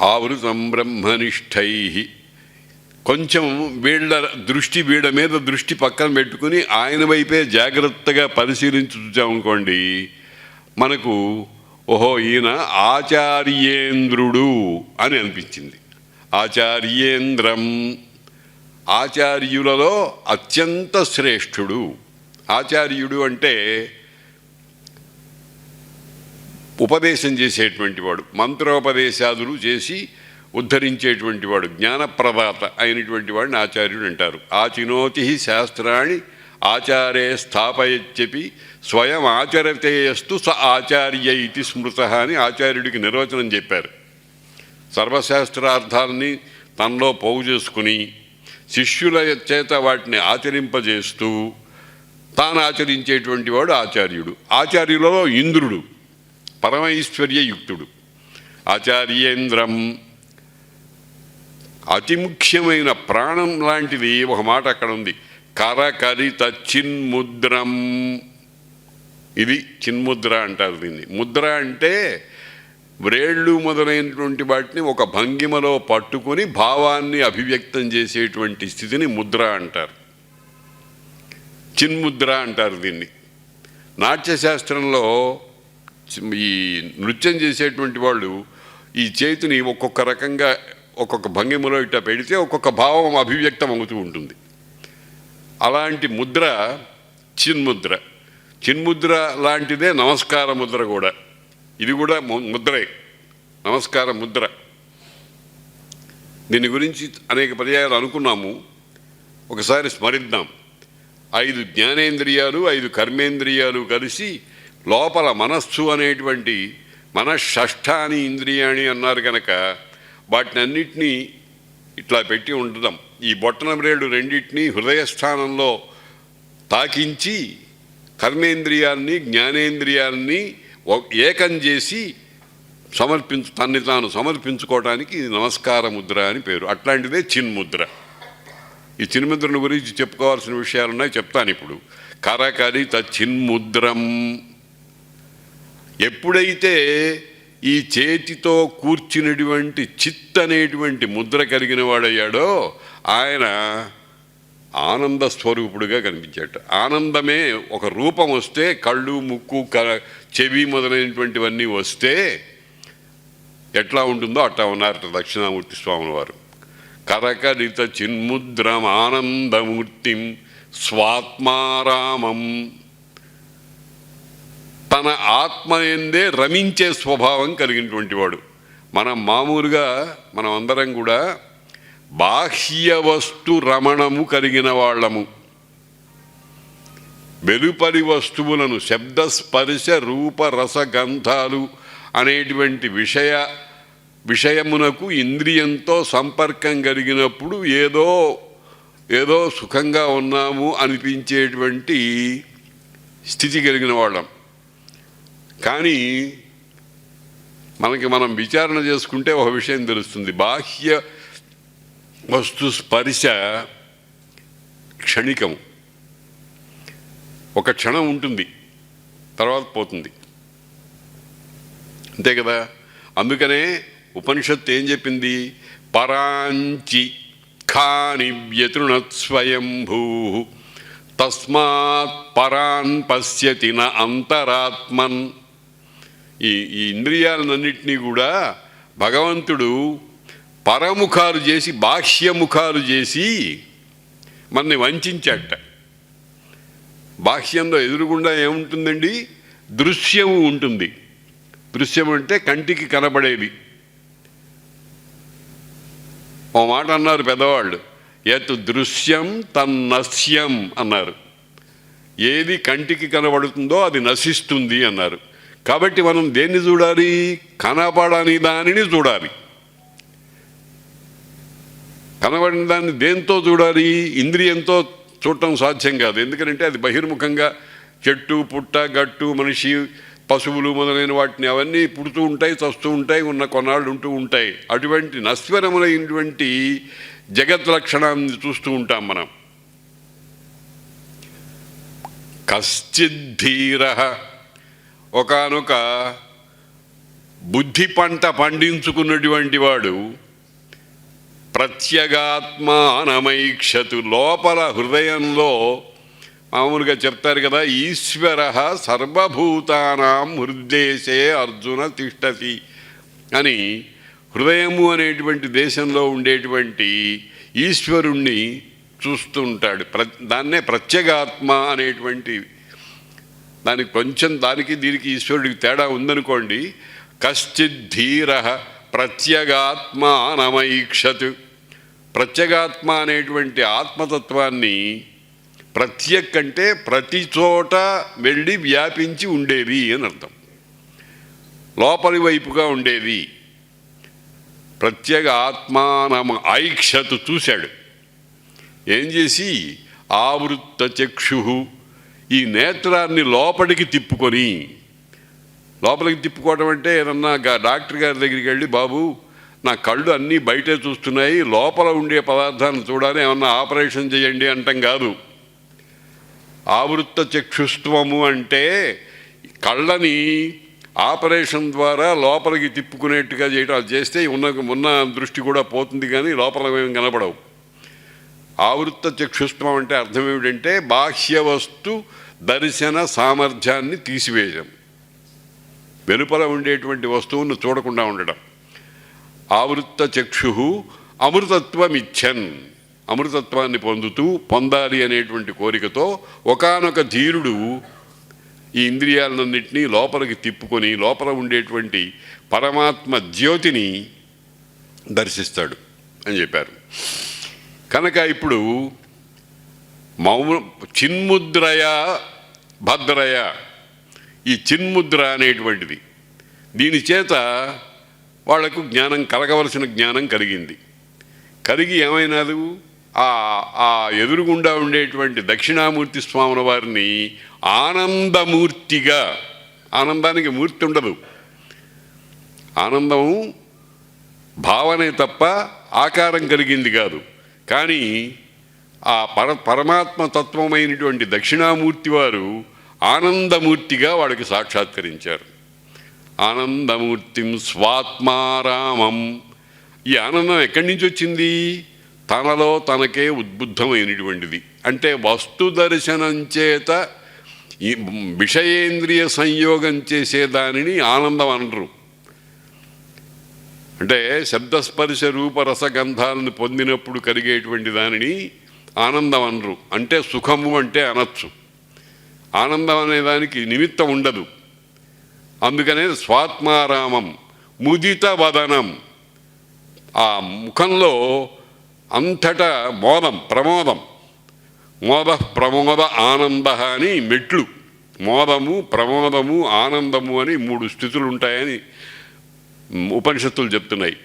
ఆవృతం బ్రహ్మనిష్టై కొంచెం వీళ్ళ దృష్టి వీళ్ళ మీద దృష్టి పక్కన పెట్టుకుని ఆయన వైపే జాగ్రత్తగా పరిశీలించుచామనుకోండి మనకు ఓహో ఈయన ఆచార్యేంద్రుడు అని అనిపించింది. ఆచార్యేంద్రం ఆచార్యులలో అత్యంత శ్రేష్ఠుడు. ఆచార్యుడు అంటే ఉపదేశం చేసేటువంటి వాడు మంత్రోపదేశాదులు చేసి ఉద్ధరించేటువంటి వాడు జ్ఞానప్రదాత అయినటువంటి వాడిని ఆచార్యుడు అంటారు. ఆచినోతి శాస్త్రాన్ని ఆచారే స్థాపయచ్చపి స్వయం ఆచరతేయస్తు స ఆచార్య ఇది స్మృత అని ఆచార్యుడికి నిర్వచనం చెప్పారు. సర్వశాస్త్రార్థాలని తనలో పోగు చేసుకుని శిష్యుల చేత వాటిని ఆచరింపజేస్తూ తాను ఆచరించేటువంటి వాడు ఆచార్యుడు. ఆచార్యులలో ఇంద్రుడు. పరమైశ్వర్యయుక్తుడు ఆచార్యేంద్రం. అతి ముఖ్యమైన ప్రాణం లాంటిది ఒక మాట అక్కడ ఉంది కరకరిత చిన్ముద్రం. ఇది చిన్ముద్ర అంటారు దీన్ని. ముద్ర అంటే వ్రేళ్ళు మొదలైనటువంటి వాటిని ఒక భంగిమలో పట్టుకొని భావాన్ని అభివ్యక్తం చేసేటువంటి స్థితిని ముద్ర అంటారు. చిన్ముద్ర అంటారు దీన్ని. నాట్యశాస్త్రంలో ఈ నృత్యం చేసేటువంటి వాళ్ళు ఈ చేతిని ఒక్కొక్క రకంగా ఒక్కొక్క భంగిమలో ఇట్ట పెడితే ఒక్కొక్క భావం అభివ్యక్తం అవుతూ ఉంటుంది. అలాంటి ముద్ర చిన్ముద్ర. చిన్ముద్ర లాంటిదే నమస్కార ముద్ర కూడా. ఇది కూడా ము- ముద్రే. నమస్కార ముద్ర. దీని గురించి అనేక పర్యాయాలు అనుకున్నాము. ఒకసారి స్మరిద్దాం. ఐదు జ్ఞానేంద్రియాలు ఐదు కర్మేంద్రియాలు కలిసి లోపల మనస్సు అనేటువంటి మనషష్ఠాని ఇంద్రియాణి అన్నారు కనుక వాటిని అన్నిటినీ ఇట్లా పెట్టి ఉండడం ఈ బొట్టనబ్రేడు రెండింటినీ హృదయస్థానంలో తాకించి కర్మేంద్రియాన్ని జ్ఞానేంద్రియాన్ని ఏకం చేసి సమర్పించు తన్ని తాను సమర్పించుకోవడానికి నమస్కార ముద్ర అని పేరు. అట్లాంటిదే చిన్ముద్ర. ఈ చిన్ముద్రను గురించి చెప్పుకోవాల్సిన విషయాలు ఉన్నాయి చెప్తాను ఇప్పుడు. కరకరి చిన్ముద్రం. ఎప్పుడైతే ఈ చేతితో కూర్చున్నటువంటి చిత్ అనేటువంటి ముద్ర కలిగిన వాడయ్యాడో ఆయన ఆనంద స్వరూపుడుగా కనిపించాడు ఆనందమే ఒక రూపం వస్తే కళ్ళు ముక్కు క చెవి మొదలైనటువంటివన్నీ వస్తే ఎట్లా ఉంటుందో అట్లా ఉన్నారట దక్షిణామూర్తి స్వాముల వారు. కరకరిత చిన్ముద్రం ఆనందమూర్తిం స్వాత్మారామం తన ఆత్మ ఎందే రమించే స్వభావం కలిగినటువంటి వాడు. మనం మామూలుగా మనం అందరం కూడా బాహ్య వస్తు రమణము కలిగిన వాళ్ళము. వెలుపలి వస్తువులను శబ్ద స్పర్శ రూప రస గంధాలు అనేటువంటి విషయ విషయమునకు ఇంద్రియంతో సంపర్కం కలిగినప్పుడు ఏదో ఏదో సుఖంగా ఉన్నాము అనిపించేటువంటి స్థితి కలిగిన వాళ్ళం. కానీ మనకి మనం విచారణ చేసుకుంటే ఒక విషయం తెలుస్తుంది. బాహ్య వస్తు స్పర్శ క్షణికము. ఒక క్షణం ఉంటుంది తర్వాత పోతుంది. అంతే కదా? అందుకనే ఉపనిషత్తు ఏం చెప్పింది? పరాంచి ఖాని వ్యతృణత్ స్వయంభూ. తస్మాత్ పరాన్ పశ్యతి న అంతరాత్మన్. ఈ ఈ ఇంద్రియాలన్నింటినీ కూడా భగవంతుడు పరముఖాలు చేసి బాహ్యముఖాలు చేసి మనని వంచాట బాహ్యంలో ఎదురుగుండా ఏముంటుందండి? దృశ్యము ఉంటుంది. దృశ్యం అంటే కంటికి కనబడేది. ఓ మాట అన్నారు పెద్దవాళ్ళు. ఎత్ దృశ్యం తన్నస్యం అన్నారు. ఏది కంటికి కనబడుతుందో అది నశిస్తుంది అన్నారు. కాబట్టి మనం దేన్ని చూడాలి? కనపడని దానిని చూడాలి. కనబడిన దాన్ని దేంతో చూడాలి? ఇంద్రియంతో చూడటం సాధ్యం కాదు. ఎందుకంటే అది బహిర్ముఖంగా చెట్టు పుట్ట గట్టు మనిషి పశువులు మొదలైన వాటిని అవన్నీ పుడుతూ ఉంటాయి చస్తూ ఉంటాయి ఉన్న కొన్నాళ్ళు ఉంటూ ఉంటాయి. అటువంటి నశ్వరములైనటువంటి జగత్ లక్షణాన్ని చూస్తూ ఉంటాం మనం. కశ్చిద్ధీర ఒకనొక బుద్ధి పంట పండించుకున్నటువంటి వాడు ప్రత్యగాత్మానమైక్షతు లోపల హృదయంలో మామూలుగా చెప్తారు కదా ఈశ్వర సర్వభూతానాం హృద్దేశే అర్జున తిష్టతి అని హృదయము అనేటువంటి దేశంలో ఉండేటువంటి ఈశ్వరుణ్ణి చూస్తుంటాడు. ప్ర దాన్నే ప్రత్యేగాత్మ అనేటువంటి దానికి కొంచెం దానికి దీనికి ఈశ్వరుడికి తేడా ఉందనుకోండి కశ్చిత్ ధీర ప్రత్యేగాత్మానమైక్షత్. ప్రత్యగాత్మ అనేటువంటి ఆత్మతత్వాన్ని ప్రత్యక్ అంటే ప్రతి చోట వెళ్ళి వ్యాపించి ఉండేది అని అర్థం. లోపలి వైపుగా ఉండేది ప్రత్యేక ఆత్మానమ ఐక్షత్ చూశాడు. ఏం చేసి? ఆవృత్త చక్షు ఈ నేత్రాన్ని లోపలికి తిప్పుకొని లోపలికి తిప్పుకోవడం అంటే ఏదన్నా డాక్టర్ గారి దగ్గరికి వెళ్ళి బాబు నా కళ్ళు అన్నీ బయటే చూస్తున్నాయి లోపల ఉండే పదార్థాన్ని చూడాలి ఏమన్నా ఆపరేషన్ చేయండి అంటాం కాదు. ఆవృత్త చక్షుత్వము అంటే కళ్ళని ఆపరేషన్ ద్వారా లోపలికి తిప్పుకునేట్టుగా చేయడం చేస్తే ఉన్న ఉన్న దృష్టి కూడా పోతుంది కానీ లోపల ఏం కనపడవు. ఆవృత్త చక్షుష్మం అంటే అర్థం ఏమిటంటే బాహ్య వస్తు దర్శన సామర్థ్యాన్ని తీసివేయడం. వెలుపల ఉండేటువంటి వస్తువును చూడకుండా ఉండడం. ఆవృత్త చక్షు అమృతత్వమిచ్చన్. అమృతత్వాన్ని పొందుతూ పొందాలి అనేటువంటి కోరికతో ఒకానొక ధీరుడు ఈ ఇంద్రియాలన్నింటినీ లోపలికి తిప్పుకొని లోపల ఉండేటువంటి పరమాత్మ జ్యోతిని దర్శిస్తాడు అని చెప్పారు. కనుక ఇప్పుడు మౌన చిన్ముద్రయ భద్రయ ఈ చిన్ముద్ర అనేటువంటిది. దీని చేత వాళ్ళకు జ్ఞానం కలగవలసిన జ్ఞానం కలిగింది. కలిగి ఏమైనాదు? ఆ ఆ ఎదురుగుండా ఉండేటువంటి దక్షిణామూర్తి స్వాముల వారిని ఆనందమూర్తిగా ఆనందానికి మూర్తి ఉండదు. ఆనందం భావనే తప్ప ఆకారం కలిగింది కాదు. కానీ ఆ పర పరమాత్మ తత్వమైనటువంటి దక్షిణామూర్తి వారు ఆనందమూర్తిగా వాడికి సాక్షాత్కరించారు. ఆనందమూర్తిం స్వాత్మారామం. ఈ ఆనందం ఎక్కడి నుంచి వచ్చింది? తనలో తనకే ఉద్బుద్ధమైనటువంటిది. అంటే వస్తు దర్శనం చేత ఈ విషయేంద్రియ సంయోగం చేసే దానిని ఆనందం అనరు. అంటే శబ్దస్పర్శ రూపరసగంధాలను పొందినప్పుడు కలిగేటువంటి దానిని ఆనందం అనరు. అంటే సుఖము అంటే అనొచ్చు. ఆనందం అనే దానికి నిమిత్తం ఉండదు. అందుకనే స్వాత్మారామం ముదిత వదనం. ఆ ముఖంలో అంతటా మోదం ప్రమోదం. మోద ప్రమోద ఆనంద అని మెట్లు. మోదము ప్రమోదము ఆనందము అని మూడు స్థితులు ఉంటాయని ఉపనిషత్తులు చెప్తున్నాయి.